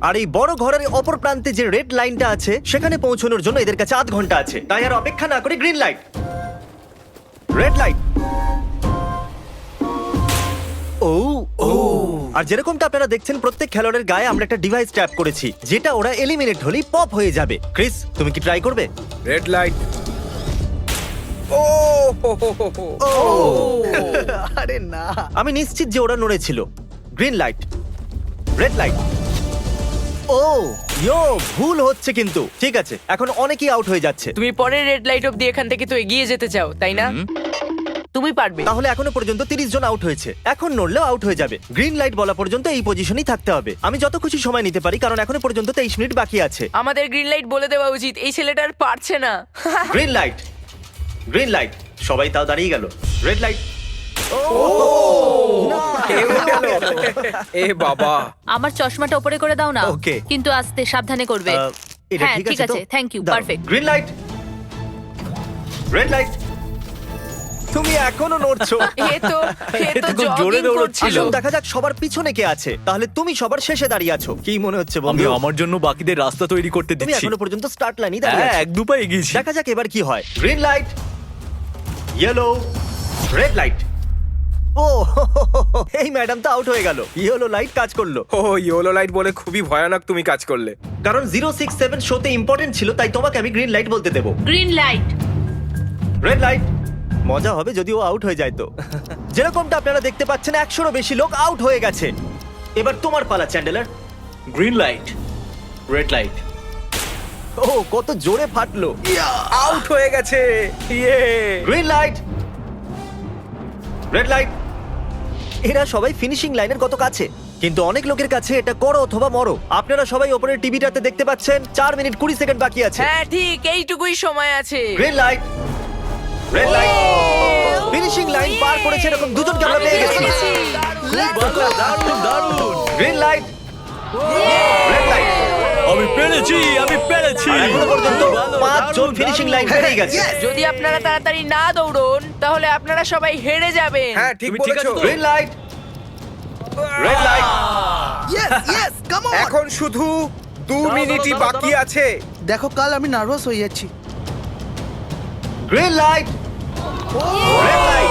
আর এই বড় ঘরের অপর প্রান্তে যে রেড লাইনটা আছে সেখানে পৌঁছানোর জন্য এদের কাছে আধ ঘণ্টা আছে। তাই আর অপেক্ষা না করে গ্রিন লাইট। Red light. ও ও। আর যেরকমটা আপনারা দেখছেন প্রত্যেক খেলোয়াড়ের গায়ে আমরা একটা ডিভাইস ট্যাপ করেছি যেটা ওরা এলিমিনেট হলেই পপ হয়ে যাবে। ক্রিস তুমি কি ট্রাই করবে? রেড লাইট ও হো, হো, হো, হো। আরে না। আমি নিশ্চিত যে ওরা নড়েছিল। গ্রিন লাইট রেড লাইট ও ইয়ো ভুল হচ্ছে কিন্তু। ঠিক আছে এখন অনেকেই আউট হয়ে যাচ্ছে। তুমি পরের রেড লাইট অব্দি এখান থেকে তো এগিয়ে যেতে চাও তাই না? তুমি পারবে। তাহলে এখনও পর্যন্ত তিরিশ জন আউট হয়েছে। এখন নড়লেও আউট হয়ে যাবে। গ্রিন লাইট বলা পর্যন্ত এই পজিশনেই থাকতে হবে। আমি যত খুশি সময় নিতে পারি কারণ এখনও পর্যন্ত তেইশ মিনিট বাকি আছে। আমাদের গ্রিন লাইট বলে দেওয়া উচিত এই ছেলেটা আর পারছে না। গ্রিন লাইট গ্রিন লাইট সবাই তাও দাঁড়িয়ে গেল। রেড লাইট গেল। এ বাবা। আমার চশমাটা উপরে করে দাও না। Okay. কিন্তু আস্তে সাবধানে করবে। এটা হ্যাঁ ঠিক আছে আছে। Thank you perfect green light red light তুমি এখনও নড়ছো। এ তো এ তো খুব জোরে জগিং দৌড়চ্ছিল। করছিল। আসুন দেখা যাক সবার পিছনে কে আছে। তাহলে তুমি সবার শেষে দাঁড়িয়ে আছো। কি মনে হচ্ছে আমি বন্ধু আমার জন্য বাকিদের রাস্তা তৈরি করতে তুমি দিচ্ছি। এখনও পর্যন্ত স্টার্ট লাইনই দাঁড়িয়ে হ্যাঁ আছো। এক দু পা এগিয়েছি। দেখা যাক এবার কি হয়। Green light yellow red light ও এই ম্যাডাম তো আউট হয়ে গেল। ইয়েলো লাইট কাজ করল। ও ইয়েলো লাইট বলে খুবই ভয়ানক তুমি কাজ করলে। কারণ জিরো সিক্স সেভেন শোতে ইম্পর্টেন্ট ছিল তাই তোমাকে আমি গ্রিন লাইট বলতে দেবো। গ্রিন লাইট রেড লাইট মজা হবে যদি ও আউট হয়ে যায় তো। যেরকমটা আপনারা দেখতে পাচ্ছেন একশোরও বেশি লোক আউট হয়ে গেছে। এবার তোমার পালা Chandler green light red light ও কত জোরে ফাটলো। আউট হয়ে গেছে। ইয়ে গ্রিন লাইট রেড লাইট এরা সবাই ফিনিশিং লাইনের কত কাছে? কিন্তু অনেক লোকের কাছে এটা করো অথবা মরো। আপনারা সবাই ওপরের টিভিটাতে দেখতে পাচ্ছেন চার মিনিট কুড়ি সেকেন্ড বাকি আছে। হ্যাঁ ঠিক এইটুকুই সময় আছে। Green light red light finishing line পার করেছে এরকম দুজনকে আমরা পেয়ে গেছি। গ্রিন লাইট রেড লাইট আমি পেরেছি আমি পেরেছি। এখনও পর্যন্ত পাঁচজন ফিনিশিং লাইন পেরিয়ে গেছে। যদি আপনারা তাড়াতাড়ি না দৌড়ন তাহলে আপনারা সবাই হেরে যাবেন। হ্যাঁ ঠিক তুমি ঠিক বলেছ। আছো তো? Green light red light yes yes come on এখন শুধু দু মিনিটই বাকি আছে। দেখো কাল আমি নার্ভাস হয়ে যাচ্ছি। গ্রিন লাইট রেড লাইট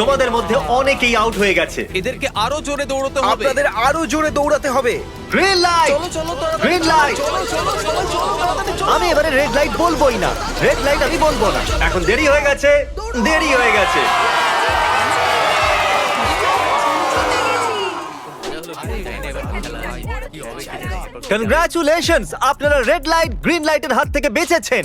তোমাদের মধ্যে অনেকেই আউট হয়ে গেছে। এদেরকে আরও জোরে দৌড়তে হবে। আপনাদের আরও জোরে দৌড়াতে হবে। গ্রিন লাইট গ্রিন লাইট আমি এবারে রেড লাইট বলবোই না। রেড লাইট আমি বলব না। এখন দেরি হয়ে গেছে। দেরি হয়ে গেছে। কনগ্রাচুলেশনস আপনারা রেড লাইট গ্রিন লাইটের হাত থেকে বেঁচেছেন।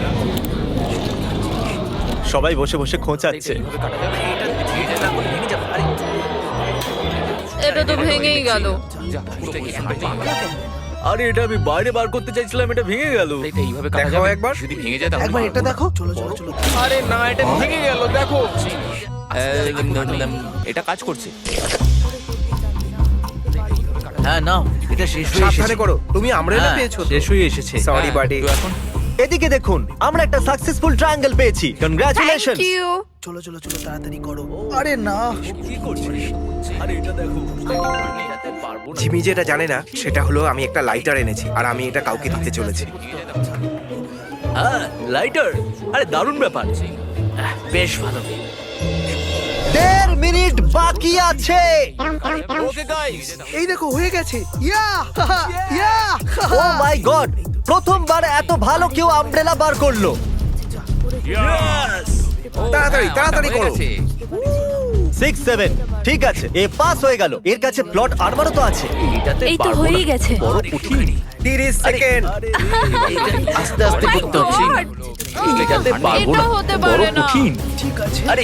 সবাই বসে বসে খোঁচাচ্ছে। এটা তো ভেঙেই গেল। আরে এটা আমি বাইরে বার করতে চাইছিলাম এটা ভেঙে গেল। এটা এইভাবে কাটা যাবে? একবার। যদি ভেঙে যায় তাহলে একবার এটা দেখো। চলো চলো চলো। আরে না এটা ভেঙে গেল দেখো। এটা কাজ করছে। হ্যাঁ নাও। এটা শেষ হয়ে সাবধানে এসেছে। করো। তুমি আমরা হ্যাঁ, পেয়েছ শেষ হয়ে এসেছে। সরি হ্যাঁ, বাডি তো এখন এদিকে দেখুন আমরা একটা সাকসেসফুল ট্রায়াঙ্গেল পেয়েছি। কনগ্রাচুলেশন থ্যাংক ইউ চলো চলো চলো তাড়াতাড়ি করো। আরে না। কি করছিস? আরে এটা দেখো জিমি যেটা জানে না সেটা হলো আমি একটা লাইটার এনেছি আর আমি এটা কাউকে দিতে চলেছি। হ্যাঁ লাইটার আরে দারুণ ব্যাপার। বেশ ভালো। দেড় মিনিট বাকি আছে। এই দেখো হয়ে গেছে। ইয়া ইয়া ও মাই গড প্রথমবার এত ভালো কেউ আমব্রেলা বার করল। তাড়াতাড়ি হ্যাঁ, তাড়াতাড়ি করো। সিক্স সেভেন ঠিক আছে এ পাস হয়ে গেল। এর কাছে প্লট আরবারও তো আছে। এই তো হয়েই গেছে। বড় কঠিন। 30 সেকেন্ড আস্তে আস্তে করতে হচ্ছে। এটাতে পারব না। হতে বড় পারে কঠিন। ঠিক আছে। আরে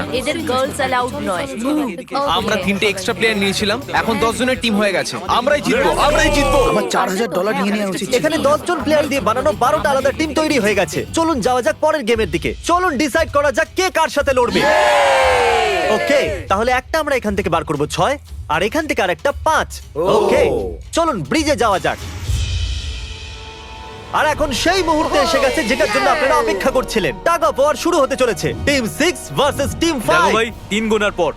এদের গার্লস অ্যালাউড নয়। আমরা তিনটে এক্সট্রা প্লেয়ার নিয়েছিলাম এখন দশ জনের টিম হয়ে গেছে। আমরাই জিতবো। আমরাই জিতবো। আমার চার হাজার ডলার নিয়ে নেওয়া উচিত এখানে দশ জন প্লেয়ার দিয়ে বানানো বারোটা আলাদা টিম তৈরি হয়ে গেছে। চলুন যাওয়া যাক পরের গেমের দিকে। চলুন ডিসাইড করা যাক কে কার সাথে লড়বে। ওকে তাহলে একটা আমরা এখান থেকে বার করব ছয় আর এখান থেকে আর একটা পাঁচ ওকে চলুন ব্রিজে যাওয়া যাক। আর এখন সেই মুহূর্তে এসে গেছে যেটার জন্য আপনারা অপেক্ষা করছিলেন। টাগ অফ ওয়ার শুরু হতে চলেছে। টিম সিক্স ভার্সেস টিম দেখো ফাইভ ভাই তিন গোনার পর।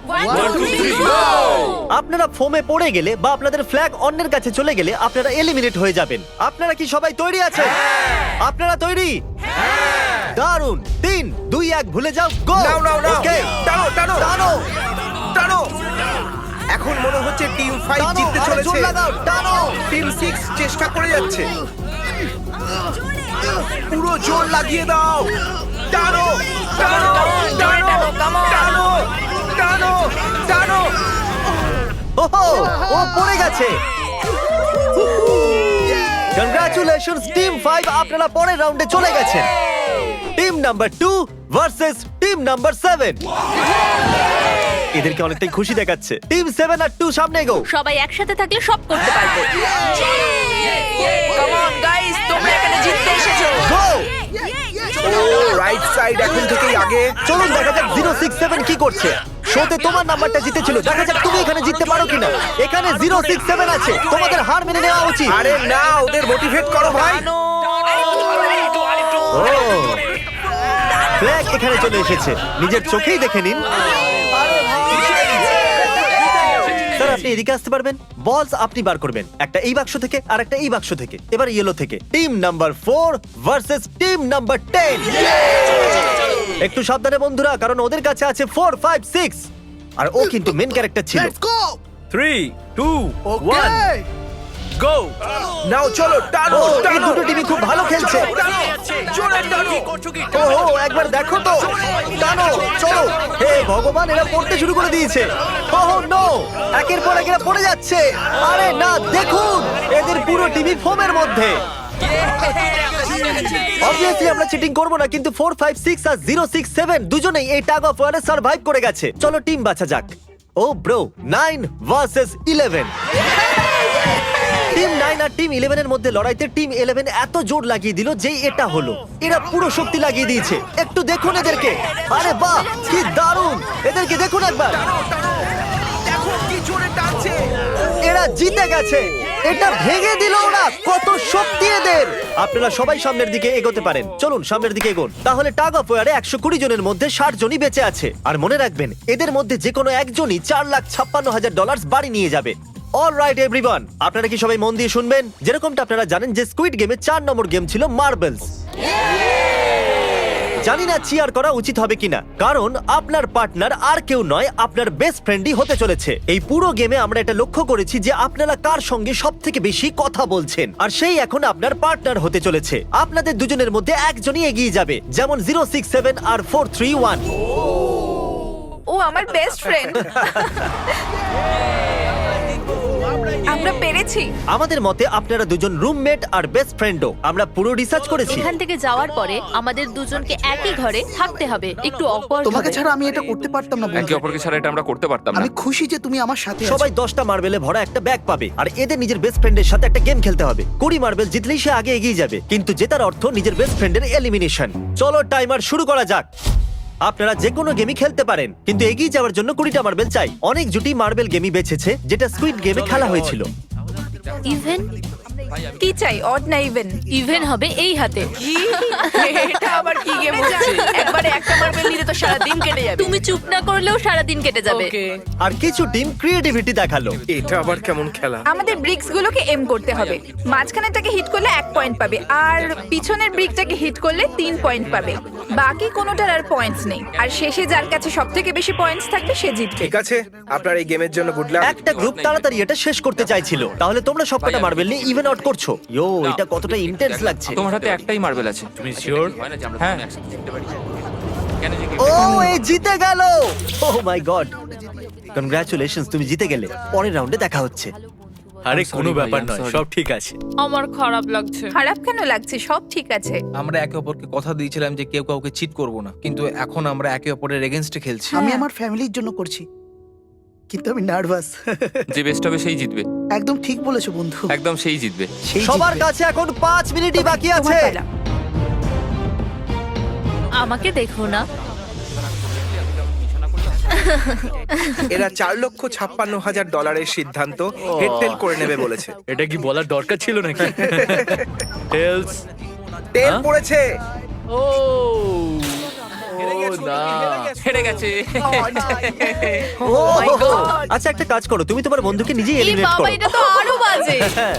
আপনারা ফোমে পড়ে গেলে বা আপনাদের ফ্ল্যাগ অন্যের কাছে চলে গেলে আপনারা এলিমিনেট হয়ে যাবেন। আপনারা কি সবাই তৈরি আছেন? আপনারা তৈরি? দারুণ তিন দুই এক ভুলে যাও গো নাও নাও নাও! ওকে টানো টানো! টানো! টানো! এখন মনে হচ্ছে টিম 5 জিততে চলেছে। টানো! টিম 6 চেষ্টা করে যাচ্ছে। পুরো জোর লাগিয়ে দাও। টানো টানো টানো টানো টানো টানো। ওহো, ও পড়ে গেছে। কংগ্রাচুলেশনস টিম ফাইভ আপনারা পরের রাউন্ডে চলে গেছেন। Team number two versus team number seven এদেরকে অনেকটাই খুশি দেখাচ্ছে। টিম সেভেন আর টু সামনে গো সবাই একসাথে থাকলে সব করতে পারব। কাম অন গাইস তোমরা এখানে জিততে এসেছ। গো ও রাইট সাইড এখন থেকেই আগে। চলুন দেখা যাক জিরো সিক্স সেভেন কি করছে। শোতে তোমার নাম্বারটা জিতেছিল দেখা যাক তুমি এখানে জিততে পারো কিনা। এখানে জিরো সিক্স সেভেন আছে তোমাদের হার মেনে নেওয়া উচিত। আরে না ওদের মোটিভেট করো ভাই। ফ্ল্যাগ এখানে চলে এসেছে। নিজের চোখেই দেখে নিন স্যার আপনি এদিকে আসতে পারবেন বলস আপনি বার করবেন। একটা এই বাক্স থেকে আর একটা এই বাক্স থেকে এবার ইয়েলো থেকে। Team number four versus team number ten একটু সাবধানে বন্ধুরা কারণ ওদের কাছে আছে ফোর ফাইভ সিক্স আর ও কিন্তু মেন ক্যারেক্টার ছিল। Three two one go now চলো টানো ও এই টানো। দুটো টিমই খুব ভালো খেলছে। জোরে টানো। ও ও, একবার দেখো তো। টানো চলো। হে ভগবান এরা পড়তে শুরু করে দিয়েছে। ও নো একের পর এক এরা পড়ে যাচ্ছে। আরে না দেখুন এদের পুরো টিভি ফোমের মধ্যে। অবভিয়াসলি আমরা চিটিং করব না কিন্তু ফোর ফাইভ সিক্স আর জিরো সিক্স সেভেন দুজনেই এই টাগ অফ ওয়ারে সার্ভাইভ করে গেছে। চলো টিম বাছা যাক। ও bro nine versus eleven team nine আর টিম ইলেভেনের মধ্যে লড়াইতে টিম ইলেভেন এত জোর লাগিয়ে দিল যে এটা হলো। এরা পুরো শক্তি লাগিয়ে দিয়েছে। একটু দেখুন এদেরকে। আরে বাহ, কি দারুণ! এদেরকে দেখুন একবার। এরা জিতে গেছে। এটা ভেঙে দিল ওরা। কত শক্তি এদের। আপনারা সবাই সামনের দিকে এগোতে পারেন। চলুন, সামনের দিকে এগোন। তাহলে টাগ অফ ওয়ারে একশো কুড়ি জনের মধ্যে ষাট জনই বেঁচে আছে। আর মনে রাখবেন, এদের মধ্যে যে কোনো একজনই চার লাখ ছাপ্পান্ন হাজার ডলার বাড়ি নিয়ে যাবে। অল রাইট এভরিওয়ান আপনারা কি সবাই মন দিয়ে শুনবেন? যেরকমটা আপনারা জানেন যে স্কুইড গেমে চার নম্বর গেম ছিল মার্বেলস জানি না চিয়ার করা উচিত হবে কিনা কারণ আপনার পার্টনার আর কেউ নয় আপনার বেস্ট ফ্রেন্ডই হতে চলেছে। এই পুরো গেমে আমরা এটা লক্ষ্য করেছি যে আপনারা কার সঙ্গে সব থেকে বেশি কথা বলছেন আর সেই এখন আপনার পার্টনার হতে চলেছে। আপনাদের দুজনের মধ্যে একজনই এগিয়ে যাবে যেমন জিরো সিক্স সেভেন আর ফোর থ্রি ওয়ান ও আমার বেস্ট ফ্রেন্ড আমরা পেরেছি। আমাদের মতে আপনারা দুজন রুমমেট আর বেস্ট ফ্রেন্ডও আমরা পুরো রিসার্চ করেছি। এখান থেকে যাওয়ার পরে আমাদের দুজনকে একই ঘরে থাকতে হবে। একটু অকওয়ার্ড তোমাকে হবে। ছাড়া আমি এটা করতে পারতাম না একে বন্ধু অপরকে ছাড়া এটা আমরা করতে পারতাম না। আমি খুশি যে তুমি আমার সাথে আছো। সবাই দশটা মার্বেলে ভরা একটা ব্যাগ পাবে। আর এদের নিজের বেস্ট ফ্রেন্ডের সাথে একটা গেম খেলতে হবে। কুড়ি মার্বেল জিতলেই সে আগে এগিয়ে যাবে। কিন্তু জেতার অর্থ নিজের বেস্ট ফ্রেন্ডের এলিমিনেশন চলো টাইমার শুরু করা যাক। আপনারা যে কোনো গেমই খেলতে পারেন কিন্তু এগিয়ে যাওয়ার জন্য কুড়িটা মার্বেল চাই। অনেক জুটি মার্বেল গেমই বেছেছে যেটা স্কুইড গেমে খেলা হয়েছিল। ইভেন কি চাই? অড না ইভেন ইভেন হবে এই হাতে। কি? এটা আবার কি গেম হচ্ছে? একবারে একটা নিলে তো সারা দিন কেটে যাবে। তুমি চুপ না করলেও সারা দিন কেটে যাবে। আর কিছু টিম ক্রিয়েটিভিটি দেখাল। এটা আবার কেমন খেলা? আমাদের ব্রিক্স গুলোকে এম করতে হবে। মাঝখানেটাকে হিট করলে এক পয়েন্ট পাবে আর পিছনের ব্রিকটাকে হিট করলে তিন পয়েন্ট পাবে। বাকি কোনোটার আর পয়েন্টস নেই। আর শেষে যার কাছে সব থেকে বেশি পয়েন্টস থাকবে সে জিতবে। ঠিক আছে আপনার এই গেমের জন্য গুড লাক একটা গ্রুপ তাড়াতাড়ি এটা শেষ করতে চাইছিল। তাহলে তোমরা সবকটা মার্বেল নিয়ে ইভেন আউট করছ? ইয়ো এটা কতটা ইন্টেন্স লাগছে। তোমার হাতে একটাই মার্বেল আছে। তুমি শিওর হ্যাঁ ও এই জিতে গেল! ও মাই গড কনগ্রাচুলেশনস তুমি জিতে গেলে। পরের রাউন্ডে দেখা হচ্ছে। আরে কোনো ব্যাপার নয় সব ঠিক আছে। আমার খারাপ লাগছে। খারাপ কেন লাগছে? সব ঠিক আছে। আমরা একে অপরকে কথা দিয়েছিলাম যে কেউ কাউকে চিট করব না কিন্তু এখন আমরা একে অপরের এগেনস্টে খেলছি। আমি আমার ফ্যামিলির জন্য করছি। কিন্তু আমি নার্ভাস যে বেস্ট হবে সেই জিতবে। একদম ঠিক বলেছ বন্ধু। একদম সেই জিতবে। সেই সবার জিতবে। কাছে এখন পাঁচ মিনিটই বাকি তোমার আছে। পালা। আমাকে দেখো না। এরা চার লক্ষ ছাপ্পান্ন হাজার ডলারের সিদ্ধান্ত হেডটেল করে নেবে বলেছে। এটা কি বলার দরকার ছিল নাকি? টেলস তেল হ্যাঁ? পড়েছে। ও। না। হেরে গেছে। ও আচ্ছা একটা কাজ করো তুমি তোমার বন্ধুকে নিজেই এই এলিমিনেট বাবা করো। এটা তো আরও বাজে। হ্যাঁ।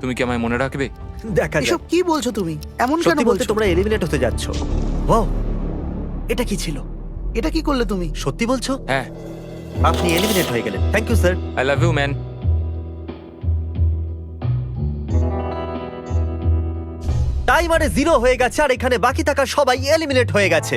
তুমি কি আমায় মনে রাখবে? দেখা যাক। এসব কি বলছো তুমি? এমন কেন সত্যি বলতে বলছো? তোমরা এলিমিনেট হতে যাচ্ছ। ওয়াও এটা কি ছিল? এটা কি করলে তুমি? সত্যি বলছো? হ্যাঁ। আপনি এলিমিনেট হয়ে গেলেন। Thank you sir I love you man টাইমারে zero হয়ে গেছে আর এখানে বাকি থাকা সবাই এলিমিনেট হয়ে গেছে।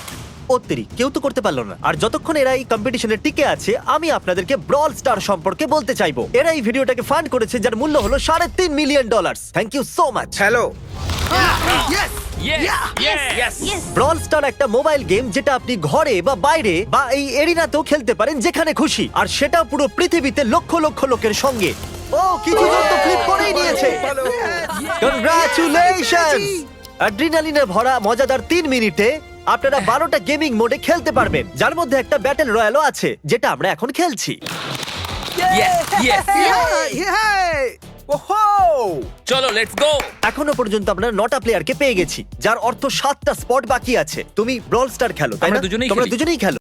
অত্যারি কেউ তো করতে পারল না। আর যতক্ষণ এরা এই কম্পিটিশনে টিকে আছে আমি আপনাদেরকে ব্রল স্টার সম্পর্কে বলতে চাইব। এরা এই ভিডিওটাকে ফান্ড করেছে যার মূল্য হলো সাড়ে তিন million dollar thank you so much hello Brawl Star একটা মোবাইল গেম যেটা আপনি ঘরে বা বাইরে বা এই এরিনাতেও খেলতে পারেন যেখানে খুশি। আর সেটা পুরো পৃথিবীতে লক্ষ লক্ষ লোকের সঙ্গে। ও কিছু জন তো ফ্লিপ করেই নিয়েছে। কনগ্রাচুলেশনস অ্যাড্রিনালিনে ভরা মজাদার তিন মিনিটে আপনারা বারোটা গেমিং মোডে খেলতে পারবেন যার মধ্যে একটা ব্যাটেল রয়্যালও আছে যেটা আমরা এখন খেলছি। Yes Yeah, yeah! ওহো চলো লেটস গো এখনও পর্যন্ত আমরা নটা প্লেয়ারকে পেয়ে গেছি যার অর্থ সাতটা স্পট বাকি আছে। তুমি ব্রল স্টার খেলো তাই না? আমরা দুজনেই তোমরা খেলি। দুজনেই খেলো।